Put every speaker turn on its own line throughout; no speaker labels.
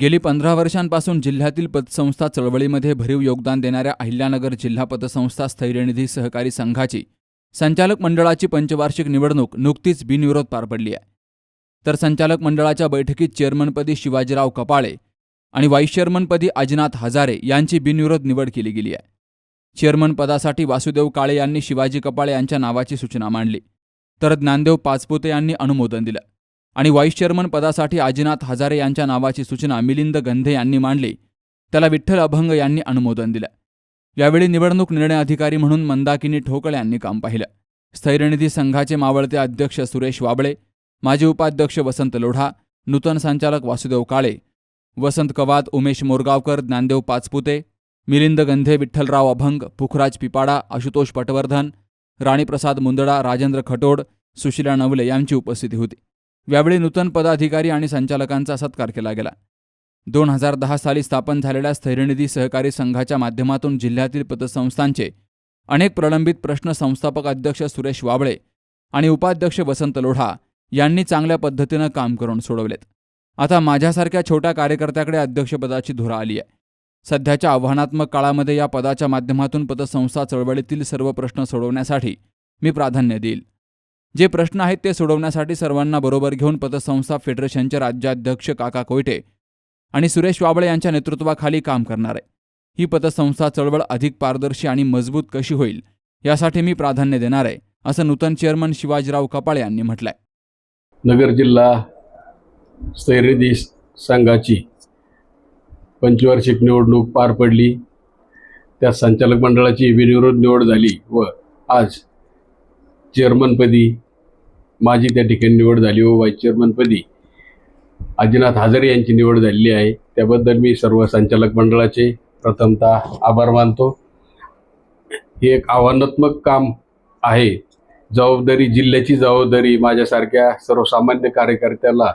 गेली पंधरा वर्षांपासून जिल्ह्यातील पतसंस्था चळवळीमध्ये भरीव योगदान देणाऱ्या अहिल्यानगर जिल्हा पतसंस्था स्थैर्यनिधी सहकारी संघाची संचालक मंडळाची पंचवार्षिक निवडणूक नुकतीच बिनविरोध पार पडली आहे. तर संचालक मंडळाच्या बैठकीत चेअरमनपदी शिवाजीराव कपाळे आणि व्हाईस चेअरमनपदी अजिनाथ हजारे यांची बिनविरोध निवड केली गेली आहे. चेअरमन पदासाठी वासुदेव काळे यांनी शिवाजी कपाळे यांच्या नावाची सूचना मांडली. तर ज्ञानदेव पाचपुते यांनी अनुमोदन दिलं. आणि व्हाईस चेअरमन पदासाठी आजीनाथ हजारे यांच्या नावाची सूचना मिलिंद गंधे यांनी मांडली. त्याला विठ्ठल अभंग यांनी अनुमोदन दिलं. यावेळी निवडणूक निर्णय अधिकारी म्हणून मंदाकिनी ठोकळे यांनी काम पाहिलं. स्थैर्यनिधी संघाचे मावळते अध्यक्ष सुरेश वाबळे माजी उपाध्यक्ष वसंत लोढा नूतन संचालक वासुदेव काळे वसंत कवाद उमेश मोरगावकर ज्ञानदेव पाचपुते मिलिंद गंधे विठ्ठलराव अभंग पुखराज पिपाडा आशुतोष पटवर्धन राणीप्रसाद मुंदडा राजेंद्र खटोड सुशिला नवले यांची उपस्थिती होती. यावेळी नूतन पदाधिकारी आणि संचालकांचा सत्कार केला गेला. दोन हजार दहा साली स्थापन झालेल्या स्थैर्यनिधी सहकारी संघाच्या माध्यमातून जिल्ह्यातील पतसंस्थांचे अनेक प्रलंबित प्रश्न संस्थापक अध्यक्ष सुरेश वाबळे आणि उपाध्यक्ष वसंत लोढा यांनी चांगल्या पद्धतीनं काम करून सोडवलेत. आता माझ्यासारख्या छोट्या कार्यकर्त्याकडे अध्यक्षपदाची धुरा आली आहे. सध्याच्या आव्हानात्मक काळामध्ये या पदाच्या माध्यमातून पतसंस्था चळवळीतील सर्व प्रश्न सोडवण्यासाठी मी प्राधान्य देईल. जे प्रश्न आहेत ते सोडवण्यासाठी सर्वांना बरोबर घेऊन पतसंस्था फेडरेशनचे राज्याध्यक्ष काका कोयटे आणि सुरेश वाबळे यांच्या नेतृत्वाखाली काम करणार आहे. ही पतसंस्था चळवळ अधिक पारदर्शी आणि मजबूत कशी होईल यासाठी मी प्राधान्य देणार आहे असं नूतन चेअरमन शिवाजीराव कपाळे यांनी म्हटलंय.
नगर जिल्हा स्थैर्यनिधी संघाची पंचवार्षिक निवडणूक पार पडली. त्या संचालक मंडळाची विनिरोध निवड झाली व आज चेअरमनपदी माझी त्या ठिकाणी निवड झाली व व्हाईस चेअरमनपदी आजीनाथ हजारे यांची निवड झालेली आहे. त्याबद्दल मी सर्व संचालक मंडळाचे प्रथमतः आभार मानतो. हे एक आव्हानात्मक काम आहे. जबाबदारी जिल्ह्याची जबाबदारी माझ्यासारख्या सर्वसामान्य कार्यकर्त्याला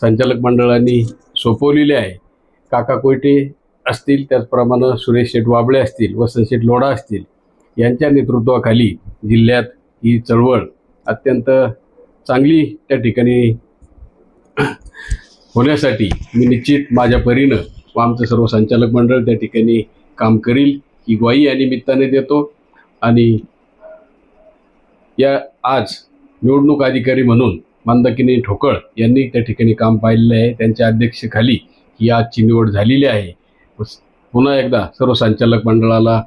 संचालक मंडळांनी सोपवलेली आहे. काका कोयटे असतील त्याचप्रमाणे सुरेश शेठ वाबळे असतील वसंत शेठ लोढा असतील यांच्या नेतृत्वाखाली जिल्ह्यात ही चळवळ अत्यंत चांगली त्या ठिकाणी होण्यासाठी मी निश्चित माझ्या परीनं व आमचं सर्व संचालक मंडळ त्या ठिकाणी काम करील ही ग्वाही या निमित्ताने देतो. आणि या आज निवडणूक अधिकारी म्हणून मंदाकिनी ठोकळ यांनी त्या ठिकाणी काम पाहिलेलं आहे. त्यांच्या अध्यक्षतेखाली ही आजची निवड झालेली आहे. पुन्हा एकदा सर्व संचालक मंडळाला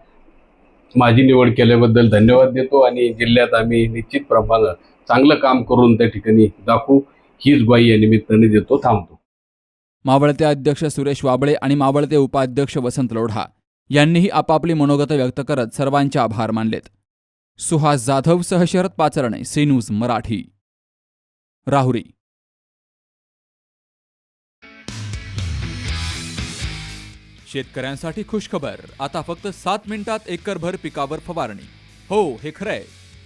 माझी निवड केल्याबद्दल धन्यवाद देतो आणि जिल्ह्यात आम्ही निश्चित प्रमाणात चांगलं काम करून त्या ठिकाणी दाखवू. हीच ग्वाही या निमित्ताने देतो थांबतो.
मावळते अध्यक्ष सुरेश वाबळे आणि मावळते उपाध्यक्ष वसंत लोढा यांनीही आपापली मनोगत व्यक्त करत सर्वांचे आभार मानलेत. सुहास जाधव सह शरद पाचरणे सी न्यूज मराठी. राहुरी. शेतकऱ्यांसाठी खुशखबर. आता फक्त सात मिनिटात एकरभर पिकावर फवारणी. हो हे खरंय.